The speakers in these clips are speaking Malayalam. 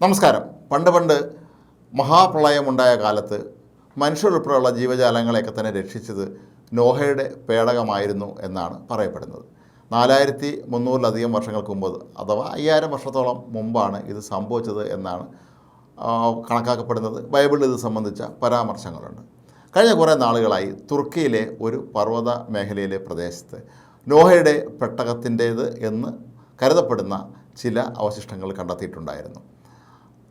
നമസ്കാരം. പണ്ട് പണ്ട് മഹാപ്രളയമുണ്ടായ കാലത്ത് മനുഷ്യരുൾപ്പെടെയുള്ള ജീവജാലങ്ങളെയൊക്കെ തന്നെ രക്ഷിച്ചത് നോഹയുടെ പേടകമായിരുന്നു എന്നാണ് പറയപ്പെടുന്നത്. നാലായിരത്തി മുന്നൂറിലധികം വർഷങ്ങൾക്ക് മുമ്പ് അഥവാ അയ്യായിരം വർഷത്തോളം മുമ്പാണ് ഇത് സംഭവിച്ചത് എന്നാണ് കണക്കാക്കപ്പെടുന്നത്. ബൈബിളിൽ ഇത് സംബന്ധിച്ച പരാമർശങ്ങളുണ്ട്. കഴിഞ്ഞ കുറേ നാളുകളായി തുർക്കിയിലെ ഒരു പർവത മേഖലയിലെ പ്രദേശത്ത് നോഹയുടെ പെട്ടകത്തിന്റേത് എന്ന് കരുതപ്പെടുന്ന ചില അവശിഷ്ടങ്ങൾ കണ്ടെത്തിയിട്ടുണ്ടായിരുന്നു.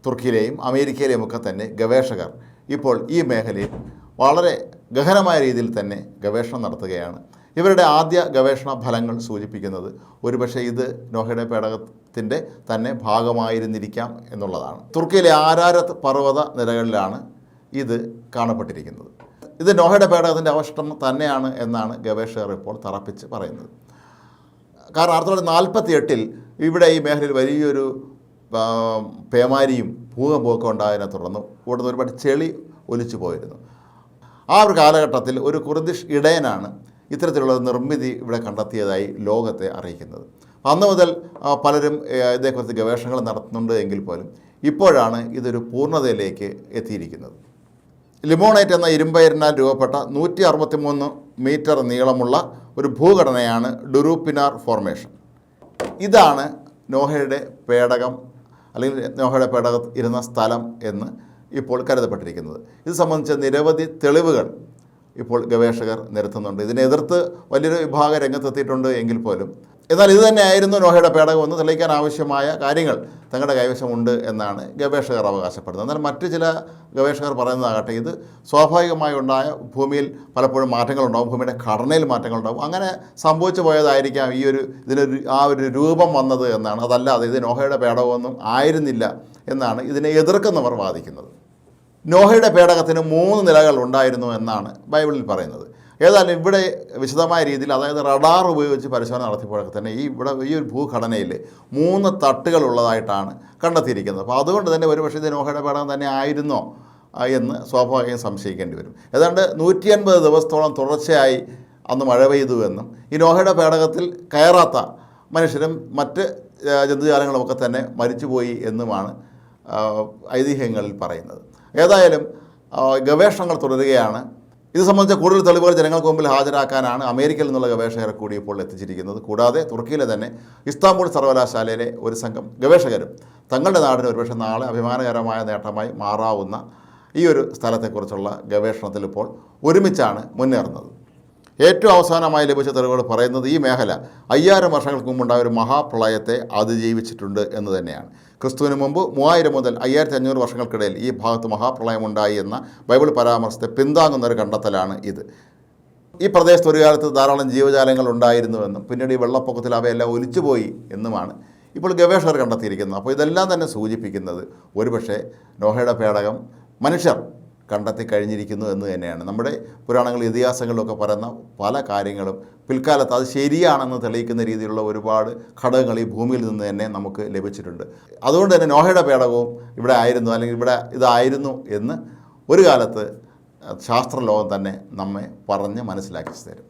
തുർക്കിയിലെയും അമേരിക്കയിലെയും ഒക്കെ തന്നെ ഗവേഷകർ ഇപ്പോൾ ഈ മേഖലയിൽ വളരെ ഗഹനമായ രീതിയിൽ തന്നെ ഗവേഷണം നടത്തുകയാണ്. ഇവരുടെ ആദ്യ ഗവേഷണ ഫലങ്ങൾ സൂചിപ്പിക്കുന്നത് ഒരുപക്ഷെ ഇത് നോഹയുടെ പേടകത്തിന്റെ തന്നെ ഭാഗമായിരുന്നിരിക്കാം എന്നുള്ളതാണ്. തുർക്കിയിലെ ആരാരത്ത് പർവത നിരകളിലാണ് ഇത് കാണപ്പെട്ടിരിക്കുന്നത്. ഇത് നോഹയുടെ പേടകത്തിന്റെ അവശിഷ്ടം തന്നെയാണ് എന്നാണ് ഗവേഷകർ ഇപ്പോൾ തറപ്പിച്ച് പറയുന്നത്. കാരണം ആയിരത്തി തൊള്ളായിരത്തി നാൽപ്പത്തി എട്ടിൽ ഇവിടെ ഈ മേഖലയിൽ വലിയൊരു പേമാരിയും ഭൂകമ്പമൊക്കെ ഉണ്ടായതിനെ തുടർന്ന് ഇവിടുന്ന് ഒരുപാട് ചെളി ഒലിച്ചു പോയിരുന്നു. ആ ഒരു കാലഘട്ടത്തിൽ ഒരു കുർദിഷ് ഇടയനാണ് ഇത്തരത്തിലുള്ള നിർമ്മിതി ഇവിടെ കണ്ടെത്തിയതായി ലോകത്തെ അറിയിക്കുന്നത്. അന്ന് മുതൽ പലരും ഇതേക്കുറിച്ച് ഗവേഷണങ്ങൾ നടത്തുന്നുണ്ട് എങ്കിൽ പോലും ഇപ്പോഴാണ് ഇതൊരു പൂർണതയിലേക്ക് എത്തിയിരിക്കുന്നത്. ലിമോണൈറ്റ് എന്ന ഇരുമ്പയിരിനാൽ രൂപപ്പെട്ട നൂറ്റി അറുപത്തി മൂന്ന് മീറ്റർ നീളമുള്ള ഒരു ഭൂഘടനയാണ് ഡുറൂപ്പിനാർ ഫോർമേഷൻ. ഇതാണ് നോഹയുടെ പേടകം അല്ലെങ്കിൽ നോഹയുടെ പേടകം ഇരുന്ന സ്ഥലം എന്ന് ഇപ്പോൾ കരുതപ്പെട്ടിരിക്കുന്നത്. ഇത് സംബന്ധിച്ച നിരവധി തെളിവുകൾ ഇപ്പോൾ ഗവേഷകർ നിരത്തുന്നുണ്ട്. ഇതിനെ എതിർത്ത് വലിയൊരു വിഭാഗം രംഗത്തെത്തിയിട്ടുണ്ട് എങ്കിൽ പോലും എന്നാൽ ഇത് തന്നെയായിരുന്നു നോഹയുടെ പേടകമെന്ന് തെളിയിക്കാൻ ആവശ്യമായ കാര്യങ്ങൾ തങ്ങളുടെ കൈവശമുണ്ട് എന്നാണ് ഗവേഷകർ അവകാശപ്പെടുന്നത്. എന്നാൽ മറ്റു ചില ഗവേഷകർ പറയുന്നതാകട്ടെ ഇത് സ്വാഭാവികമായി ഉണ്ടായ ഭൂമിയിൽ പലപ്പോഴും മാറ്റങ്ങളുണ്ടാവും ഭൂമിയുടെ ഘടനയിൽ മാറ്റങ്ങളുണ്ടാവും. അങ്ങനെ സംഭവിച്ചു പോയതായിരിക്കാം ഈ ഒരു ഇതിനൊരു ആ ഒരു രൂപം വന്നത് എന്നാണ്. അതല്ലാതെ ഇത് നോഹയുടെ പേടകമൊന്നും ആയിരുന്നില്ല എന്നാണ് ഇതിനെ എതിർക്കുന്നവർ വാദിക്കുന്നത്. നോഹയുടെ പേടകത്തിന് മൂന്ന് നിലകൾ ഉണ്ടായിരുന്നു എന്നാണ് ബൈബിളിൽ പറയുന്നത്. ഏതായാലും ഇവിടെ വിശദമായ രീതിയിൽ അതായത് റഡാർ ഉപയോഗിച്ച് പരിശോധന നടത്തിയപ്പോഴൊക്കെ തന്നെ ഈ ഇവിടെ ഈ ഒരു ഭൂഘടനയിൽ മൂന്ന് തട്ടുകൾ ഉള്ളതായിട്ടാണ് കണ്ടെത്തിയിരിക്കുന്നത്. അപ്പോൾ അതുകൊണ്ട് തന്നെ ഒരുപക്ഷെ ഇത് നോഹയുടെ പേടകം തന്നെ ആയിരുന്നോ? എന്ന് സ്വാഭാവികം സംശയിക്കേണ്ടി വരും. ഏതാണ്ട് നൂറ്റി അൻപത് ദിവസത്തോളം തുടർച്ചയായി അന്ന് മഴ പെയ്തു എന്നും ഈ നോഹയുടെ പേടകത്തിൽ കയറാത്ത മനുഷ്യരും മറ്റ് ജന്തുജാലങ്ങളുമൊക്കെ തന്നെ മരിച്ചുപോയി എന്നുമാണ് ഐതിഹ്യങ്ങളിൽ പറയുന്നത്. ഏതായാലും ഗവേഷണങ്ങൾ തുടരുകയാണ്. ഇത് സംബന്ധിച്ച കൂടുതൽ തെളിവുകൾ ജനങ്ങൾക്ക് മുമ്പിൽ ഹാജരാക്കാനാണ് അമേരിക്കയിൽ നിന്നുള്ള ഗവേഷകരെ കൂടി ഇപ്പോൾ എത്തിച്ചിരിക്കുന്നത്. കൂടാതെ തുർക്കിയിലെ തന്നെ ഇസ്താംബൂൾ സർവകലാശാലയിലെ ഒരു സംഘം ഗവേഷകരും തങ്ങളുടെ നാടിന് ഒരുപക്ഷെ നാളെ അഭിമാനകരമായ നേട്ടമായി മാറാവുന്ന ഈ ഒരു സ്ഥലത്തെക്കുറിച്ചുള്ള ഗവേഷണത്തിൽ ഇപ്പോൾ ഒരുമിച്ചാണ് മുന്നേറുന്നത്. ഏറ്റവും അവസാനമായി ലഭിച്ച തെളിവുകൾ പറയുന്നത് ഈ മേഖല അയ്യായിരം വർഷങ്ങൾക്ക് മുമ്പുണ്ടായ ഒരു മഹാപ്രളയത്തെ അതിജീവിച്ചിട്ടുണ്ട് എന്ന് തന്നെയാണ്. ക്രിസ്തുവിന് മുമ്പ് മൂവായിരം മുതൽ അയ്യായിരത്തി അഞ്ഞൂറ് വർഷങ്ങൾക്കിടയിൽ ഈ ഭാഗത്ത് മഹാപ്രളയം ഉണ്ടായി എന്ന ബൈബിൾ പരാമർശത്തെ പിന്താങ്ങുന്ന ഒരു കണ്ടെത്തലാണ് ഇത്. ഈ പ്രദേശത്ത് ഒരു കാലത്ത് ധാരാളം ജീവജാലങ്ങൾ ഉണ്ടായിരുന്നുവെന്നും പിന്നീട് ഈ വെള്ളപ്പൊക്കത്തിൽ അവയെല്ലാം ഒലിച്ചുപോയി എന്നുമാണ് ഇപ്പോൾ ഗവേഷകർ കണ്ടെത്തിയിരിക്കുന്നത്. അപ്പോൾ ഇതെല്ലാം തന്നെ സൂചിപ്പിക്കുന്നത് ഒരുപക്ഷെ നോഹയുടെ പേടകം മനുഷ്യർ കണ്ടെത്തി കഴിഞ്ഞിരിക്കുന്നു എന്ന് തന്നെയാണ്. നമ്മുടെ പുരാണങ്ങൾ ഇതിഹാസങ്ങളിലൊക്കെ പറയുന്ന പല കാര്യങ്ങളും പിൽക്കാലത്ത് അത് ശരിയാണെന്ന് തെളിയിക്കുന്ന രീതിയിലുള്ള ഒരുപാട് ഘടകങ്ങൾ ഈ ഭൂമിയിൽ നിന്ന് തന്നെ നമുക്ക് ലഭിച്ചിട്ടുണ്ട്. അതുകൊണ്ട് തന്നെ നോഹയുടെ പേടകവും ഇവിടെ ആയിരുന്നു അല്ലെങ്കിൽ ഇവിടെ ഇതായിരുന്നു എന്ന് ഒരു കാലത്ത് ശാസ്ത്രലോകം തന്നെ നമ്മെ പറഞ്ഞ് മനസ്സിലാക്കി തരും.